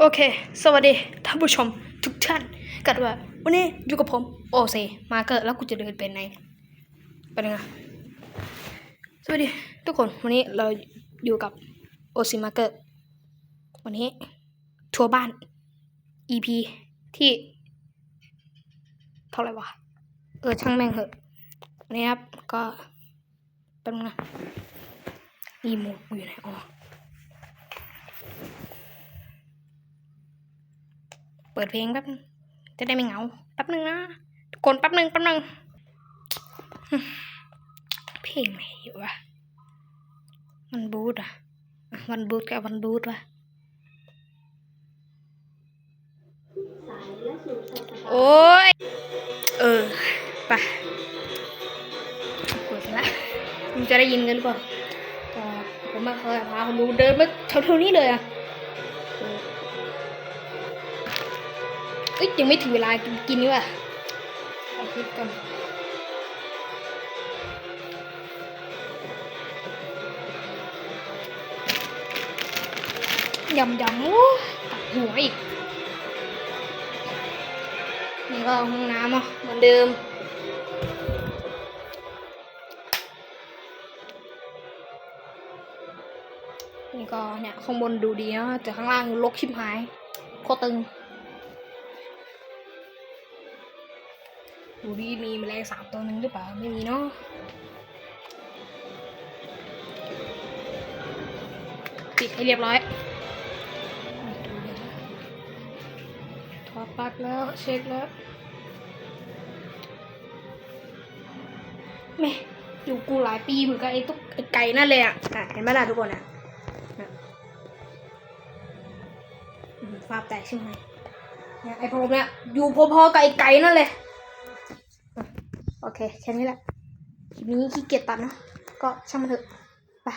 โอเค สวัสดีท่านผู้ชมทุกท่านกันว่าวันนี้อยู่กับผมโอเซมาเกอร์แล้วกูจะเดินเป็นไงเป็นไงสวัสดีทุกคนวันนี้เราอยู่กับโอซีมาเกอร์วันนี้ทัวร์บ้าน EP ที่ เท่าไหร่วะ เออช่างแม่งเหอะวันนี้ครับก็เป็นไงรีโมอยู่ไหนอ๋อ ปิดเพลงแป๊บจะได้ไม่เหงาแป๊บนึงนะกคนแป๊บนึงแป๊บนึงเพลงไหนอยู่วะมันบูทอะวันบูทกับวันบูทวะโอ้ย เออปเปิดละมันจะได้ยินกันหรือเปล่าก็ผมมาเคยพาคนดูเดินมาแถวๆนี้เลยอะ อ้ยยังไม่ถึงเวลากินกินนี่ว่ะไปคิดกันยำยำโอ้ตัดหัวอีก นี่ก็ห้องน้ำอะเหมือนเดิมนี่ก็เนี่ยข้างบนดูดีนะแต่ข้างล่างรกชิบหายโคตรตึง ดูดิมีแมลงสาบตัวหนึ่งหรือเปล่า ไม่มีเนาะปิดให้เรียบร้อยถอดปลั๊กแล้ว เช็คแล้วแม่อยู่กูหลายปีเหมือนกับไอ้ตุ๊กไอ้ไก่นั่นเลยอะอะเห็นไหมล่ะทุกคนอะน่ะอืมฟ้าแตกใช่ไหมไอ้พรมเนี่ยอยู่พอๆกับไอ้ไก่นั่นเลย โอเค แค่นี้แหละคลิปนี้ขี้เกียจตัดเนาะก็ช่างมันเถอะไป